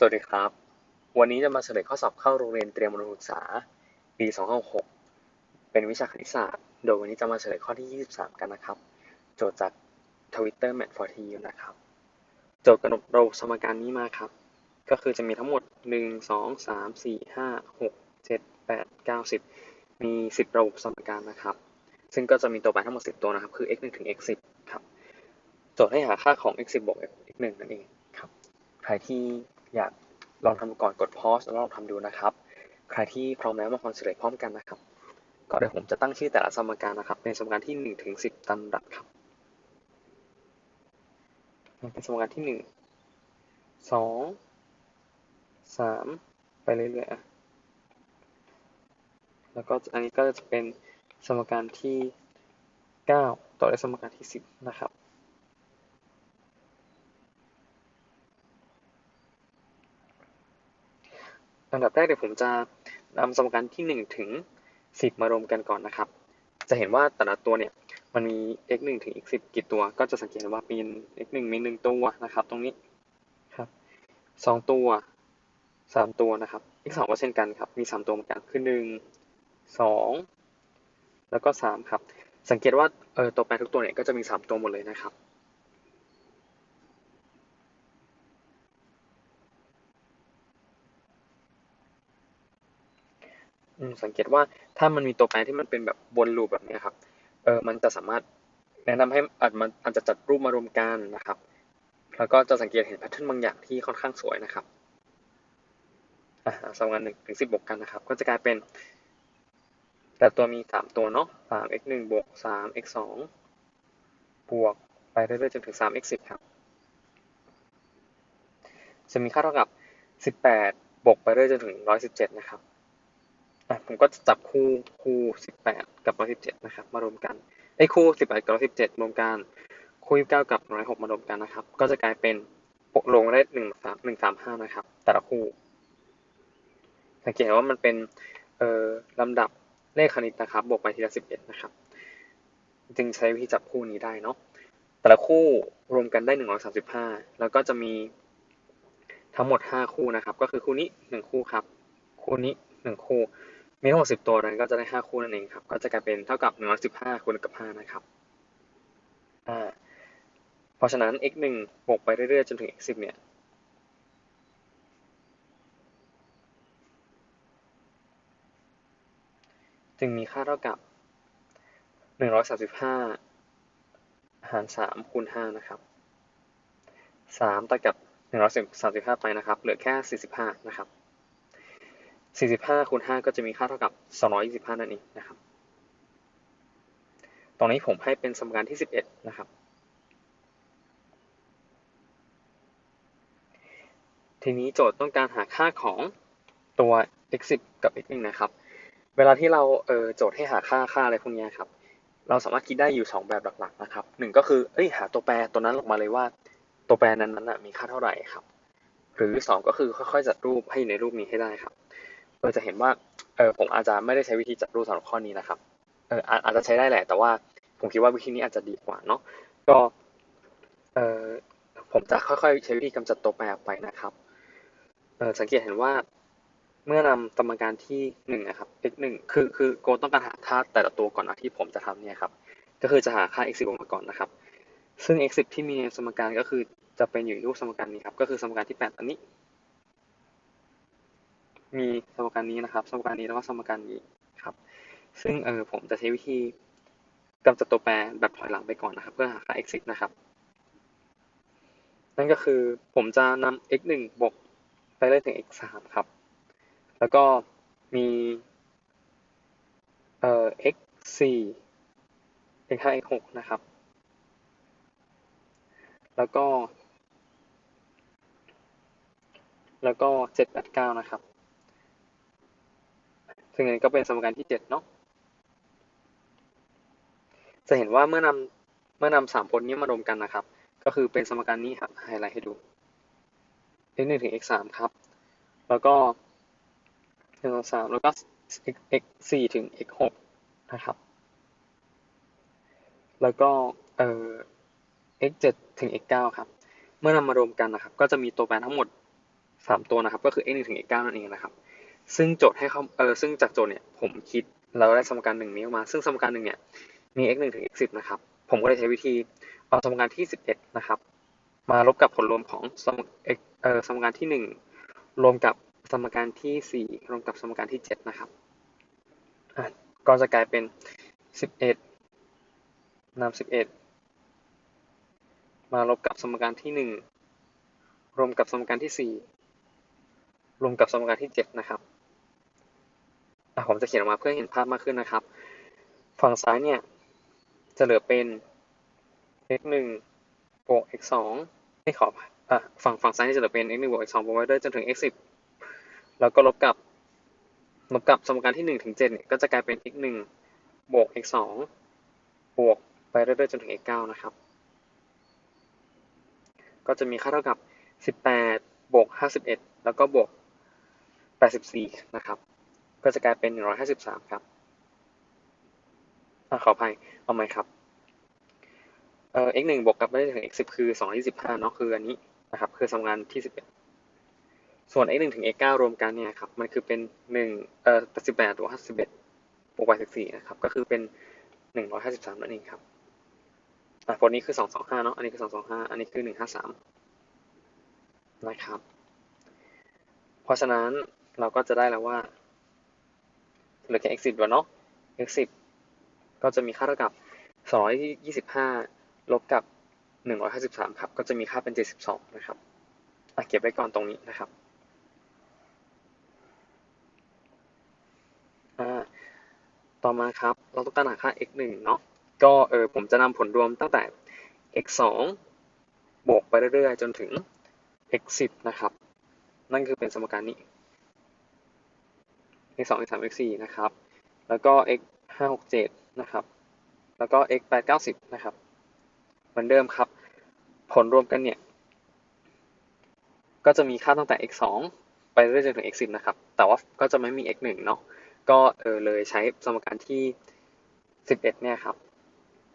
สวัสดีครับ วันนี้จะมาเฉลยข้อสอบเข้าโรงเรียนเตรียมอุดมศึกษา ปี 2566เป็นวิชาคณิตศาสตร์ โดยวันนี้จะมาเฉลยข้อที่ 23 กันนะครับ โจทย์จาก Twitter Mat for TU นะครับ โจทย์กำหนดระบบสมการนี้มาครับ ก็คือจะมีทั้งหมด 1 2 3 4 5 6 7 8 9 10 มี 10 ระบบสมการนะครับ ซึ่งก็จะมีตัวแปรทั้งหมด 10 ตัวนะครับ คือ x 1ถึง x 10ครับ โจทย์ให้หาค่าของ x 10บวก x 1นั่นเองครับ ใครที่ อยากลองทำก่อนกด pause แล้วลองทำดูนะครับ ใครที่พร้อมแล้วมาฟังเฉลยพร้อมกันนะครับ ก็เดี๋ยวผมจะตั้งชื่อแต่ละสมการนะครับ เป็นสมการที่1ถึง10ตามลำดับครับเป็นสมการที่1 2 3ไปเรื่อยๆแล้วก็อันนี้ก็จะเป็นสมการที่9ต่อด้วยสมการที่10นะครับ อันดับแรกเดี๋ยวผมจะนำสมการที่ 1 ถึง 10 มารวมกันก่อนนะครับ จะเห็นว่าแต่ละตัวเนี่ยมันมี x 1ถึง x 10กี่ตัว ก็จะสังเกตว่ามี x 1มี 1 ตัวนะครับ ตรงนี้ครับ2ตัว 3 ตัวนะครับ x 2ก็เช่นกันครับ มี 3 ตัวเหมือนกันคือ1 2 แล้วก็ 3 ครับ สังเกตว่าเออตัวแปรทุกตัวเนี่ยก็จะมี 3 ตัวหมดเลยนะครับ สังเกตว่าถ้ามันมีตัวแปรที่มันเป็นแบบวนลูปแบบนี้ครับ เออมันจะสามารถแนะนำให้อาจมันอาจจะจัดรูปมารวมกันนะครับ แล้วก็จะสังเกตเห็นแพทเทิร์นบางอย่างที่ค่อนข้างสวยนะครับอ่าสมการหนึ่งถึงสิบบวกกันนะครับ ก็จะกลายเป็น แต่ตัวมีสามตัวเนาะสาม x หนึ่งบวกสาม x สองบวกไปเรื่อยๆจนถึงสาม x สิบครับ จะมีค่าเท่ากับสิบแปดบวกไปเรื่อยจนถึงร้อยสิบเจ็ดนะครับ ผมก็จะจับคู่คู่สิบแปดกับร้อยสิบเจ็ดนะครับ มารวมกันไอ้คู่สิบแปดกับร้อยสิบเจ็ดรวมกันคู่ยี่สิบเก้ากับร้อยหกมารวมกันนะครับ ก็จะกลายเป็นลงได้หนึ่งสามหนึ่งสามห้านะครับ แต่ละคู่ สังเกตว่ามันเป็นเอ่อลำดับเลขคณิตนะครับ บวกไปทีละสิบเอ็ดนะครับ จึงใช้วิธีจับคู่นี้ได้เนาะแต่ละคู่รวมกันได้หนึ่งร้อยสามสิบห้าแล้วก็จะมีทั้งหมดห้าคู่นะครับ ก็คือคู่นี้หนึ่งคู่ครับ คู่นี้หนึ่งคู่ มีทั้งหมดสิบตัวนั้นก็จะได้ห้าคู่นั่นเองครับ ก็จะกลายเป็นเท่ากับหนึ่งร้อยสิบห้าคูณกับห้านะครับอ่าเพราะฉะนั้น x หนึ่งบวกไปเรื่อยๆจนถึง x สิบเนี่ยจึงมีค่าเท่ากับหนึ่งร้อยสามสิบห้าหารสามคูณห้านะครับสามตัดกับหนึ่งร้อยสามสิบห้าไปนะครับ เหลือแค่สี่สิบห้านะครับ สี่สิบห้าคูณห้าก็จะมีค่าเท่ากับสองร้อยยี่สิบห้านั่นเองนะครับ ตรงนี้ผมให้เป็นสมการที่สิบเอ็ดนะครับ ทีนี้โจทย์ต้องการหาค่าของตัว x 10กับ x 1นะครับ เวลาที่เราเออโจทย์ให้หาค่าค่าอะไรพวกนี้ครับ เราสามารถคิดได้อยู่ 2 แบบหลักๆนะครับหนึ่งก็คือเอ้ยหาตัวแปรตัวนั้นออกมาเลยว่า ตัวแปรนั้นๆมีค่าเท่าไหร่ครับ หรือ 2 ก็คือค่อยๆจัดรูปให้ในรูปนี้ให้ได้ครับ เออจะเห็นว่าเออผมอาจจะไม่ได้ใช้วิธีจัดรูปสำหรับข้อนี้นะครับเอออาจจะใช้ได้แหละ แต่ว่าผมคิดว่าวิธีนี้อาจจะดีกว่าเนาะก็เออผมจะค่อยๆ ใช้วิธีกำจัดตัวแปรออกไปนะครับเออสังเกตเห็นว่าเมื่อนำสมการที่หนึ่งนะครับ x หนึ่งคือคือโกต้องการหาค่าแต่ละตัวก่อนนะที่ผมจะทำเนี่ยครับก็คือจะหาค่า x 10ออกมาก่อนนะครับ ซึ่ง x 10ที่มีในสมการก็คือจะเป็นอยู่ในรูปสมการนี้ครับก็คือสมการที่8อันนี้ มีสมการนี้นะครับ สมการนี้แล้วก็สมการนี้ครับ ซึ่งเออผมจะใช้วิธีกำจัดตัวแปรแบบถอยหลังไปก่อนนะครับ เพื่อหาค่า x นะครับ นั่นก็คือผมจะนำ x 1บวกไปเรื่อยถึง x 3ครับ แล้วก็มีเอ่อ x 4 x 5 x 6นะครับ แล้วก็ แล้วก็ 7 8 9 นะครับ ซึ่งอันนี้ก็เป็นสมการที่7เนาะจะเห็นว่าเมื่อนำเมื่อนำสามผลนี้มารวมกันนะครับ ก็คือเป็นสมการนี้ครับไฮไลท์ให้ดู x 1ถึง x 3ครับ แล้วก็หนึ่งสองสามแล้วก็ x x ่ถึง x หกนะครับ แล้วก็เอ่อ x เจ็ดถึง x เก้าครับ เมื่อนำมารวมกันนะครับ ก็จะมีตัวแปรทั้งหมดสามตัวนะครับ ก็คือ x 1ถึง x 9นั่นเองนะครับ ซึ่งโจทย์ให้เขาเออซึ่งจากโจทย์เนี่ยผมคิดเราได้สมการหนึ่งนี้ออกมา ซึ่งสมการหนึ่งเนี่ยมี x 1ถึง x 10นะครับ ผมก็เลยใช้วิธีเอาสมการที่ 11 นะครับ มาลบกับผลรวมของสมเอ่อสมการที่ 1 รวมกับสมการที่ 4 รวมกับสมการที่ 7 นะครับก็จะกลายเป็น 11นำ11 มาลบกับสมการที่ 1 รวมกับสมการที่ 4 รวมกับสมการที่ 7 นะครับ ผมจะเขียนออกมาเพื่อเห็นภาพมากขึ้นนะครับ ฝั่งซ้ายเนี่ยจะเหลือเป็น x 1บวก x 2ไม่ขออะฝั่งฝั่งซ้ายจะเหลือเป็น x 1บวก x 2บวกไว้ด้วยจนถึง x 10แล้วก็ลบกับลบกับสมการที่1ถึง7เนี่ยก็จะกลายเป็น x 1บวก x 2บวกไปเรื่อยๆจนถึง x 9นะครับ ก็จะมีค่าเท่ากับ 18บวก51 แล้วก็บวก84นะครับ ก็จะกลายเป็น 153 ครับอขออภัย เอาไหมครับ เอ่อ x 1บวกกับได้ถึง x 10คือ225เนาะ คืออันนี้นะครับ คือสมการที่ 11 ส่วน x 1ถึง x 9รวมกันเนี่ยครับ มันคือเป็น1เอ่อ18บวก51บวก84นะครับ ก็คือเป็น 153นั่นเองครับอะผลนี้คือ 225เนาะ อันนี้คือ 225 อันนี้คือ 153 นะครับ เพราะฉะนั้นเราก็จะได้แล้วว่า เหลือแค่ x 10แล้วเนาะ x 10ก็จะมีค่าเท่ากับ225 ลบกับ 153 ครับ ก็จะมีค่าเป็น 72 นะครับเก็บไว้ก่อนตรงนี้นะครับต่อมาครับ เราต้องการหาค่า x 1เนาะ ก็เออผมจะนำผลรวมตั้งแต่ x 2บวกไปเรื่อยๆ จนถึง x 10นะครับ นั่นคือเป็นสมการนี้ x 2 x 3 x 4นะครับ แล้วก็ x 5 6 7นะครับ แล้วก็ x 8 9 0นะครับ เหมือนเดิมครับ ผลรวมกันเนี่ย ก็จะมีค่าตั้งแต่ x 2ไปเรื่อยจนถึง x 10นะครับ แต่ว่าก็จะไม่มี x 1เนาะ ก็เออเลยใช้สมการที่ 11เนี่ยครับ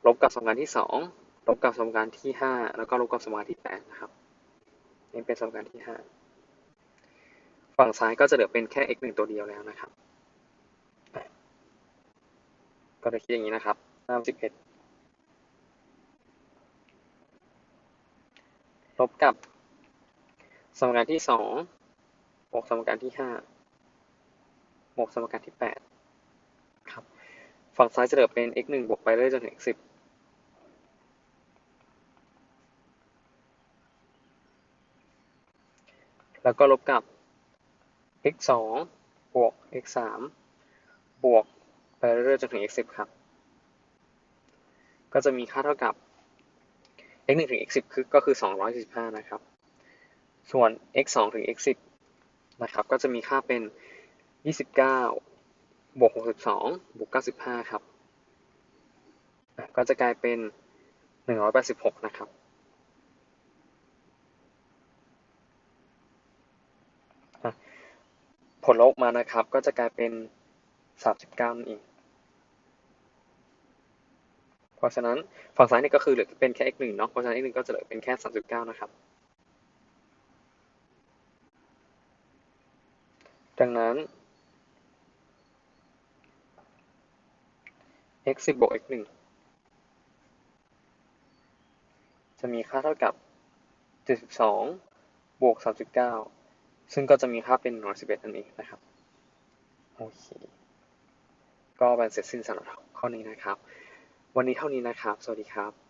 ลบกับสมการที่ 2ลบกับสมการที่ 5 แล้วก็ลบกับสมการที่ 8 นะครับนี่เป็นสมการที่ 5 ฝั่งซ้ายก็จะเหลือเป็นแค่ x 1ตัวเดียวแล้วนะครับ ก็จะคิดอย่างนี้นะครับ51ลบกับ สมการที่สองบวกสมการที่ห้าบวกสมการที่แปดครับ ฝั่งซ้ายจะเหลือเป็น x 1บวกไปเรื่อยจนถึง x 10แล้วก็ลบกับ x 2บวก x 3บวกไปเรื่อยจนถึง x 10ครับ ก็จะมีค่าเท่ากับ x 1ถึง x 10คือก็คือ 245 นะครับ ส่วน x 2ถึง x 10นะครับ ก็จะมีค่าเป็น 29 บวก 62 บวก 95 ครับ ก็จะกลายเป็น 186 นะครับ ผลลบมานะครับ ก็จะกลายเป็น 39นั่นเองราะฉะนั้นฝั่งซ้ายนี่ก็คือเหลือเป็นแค่ x 1เนาะ เพราะฉะนั้น x 1ก็จะเหลือเป็นแค่ 39 นะครับ ดังนั้น x 10บวก x 1จะมีค่าเท่ากับ 72 บวก 39 ซึ่งก็จะมีค่าเป็นหน่วย11นั่นเองนะครับ โอเค ก็เป็นเสร็จสิ้นสำหรับข้อนี้นะครับ วันนี้เท่านี้นะครับ สวัสดีครับ